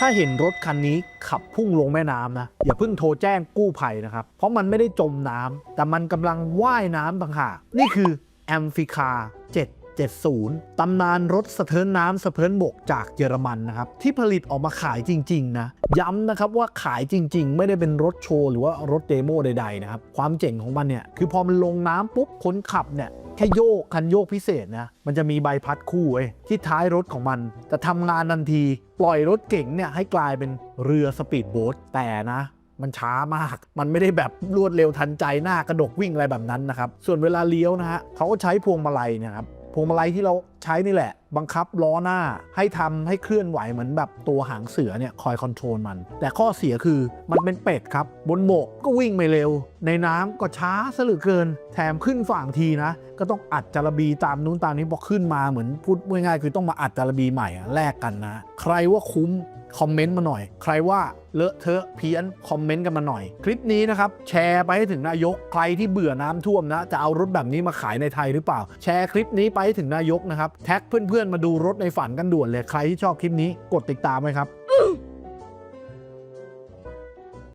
ถ้าเห็นรถคันนี้ขับพุ่งลงแม่น้ำนะ อย่าเพิ่งโทรแจ้งกู้ภัยนะครับ เพราะมันไม่ได้จมน้ำแต่มันกำลังว่ายน้ำต่างหากนี่คือแอมฟิคา770 ตำนานรถสะเทินน้ำสะเทินบกจากเยอรมันนะครับ ที่ผลิตออกมาขายจริง ๆ นะ ย้ำนะครับว่าขายจริง ๆ ไม่ได้เป็นรถโชว์ หรือว่ารถเดโมใด ๆ นะครับ ความเจ๋งของมันเนี่ย คือพอมันลงน้ำปุ๊บคนขับเนี่ย แค่โยกคันโยกพิเศษนะมันจะมีใบพัดคู่ไว้ที่ท้ายรถของมันจะทำงานทันที ปล่อยรถเก๋งเนี่ยให้กลายเป็นเรือสปีดโบ๊ทแต่นะมันช้ามาก มันไม่ได้แบบรวดเร็วทันใจหน้ากระดกวิ่งอะไรแบบนั้นนะครับ ส่วนเวลาเลี้ยวนะฮะเขาก็ใช้พวงมาลัยนะครับ พวงมาลัยที่เราใช้นี่แหละ บังคับล้อหน้าให้ทำให้เคลื่อนไหวเหมือนแบบตัวหางเสือเนี่ยคอยคอนโทรลมัน แต่ข้อเสียคือมันเป็นเป็ดครับ บนบกก็วิ่งไม่เร็ว ในน้ำก็ช้าซะเหลือเกิน แถมขึ้นฝั่งทีนะ ก็ต้องอัดจารบีตามนู้นตามนี้พอขึ้นมาเหมือนพูดง่ายๆคือต้องมาอัดจารบีใหม่แลกกันนะ ใครว่าคุ้ม คอมเมนต์มาหน่อย ใครว่าเลอะเทอะเพี้ยนคอมเมนต์กันมาหน่อย คลิปนี้นะครับ แชร์ไปให้ถึงนายกใครที่เบื่อน้ำท่วมนะ จะเอารถแบบนี้มาขายในไทยหรือเปล่า แชร์คลิปนี้ไปให้ถึงนายกนะครับ แท็กเพื่อนๆมาดูรถในฝันกันด่วนเลยใครที่ชอบคลิปนี้กดติดตามไว้ครับ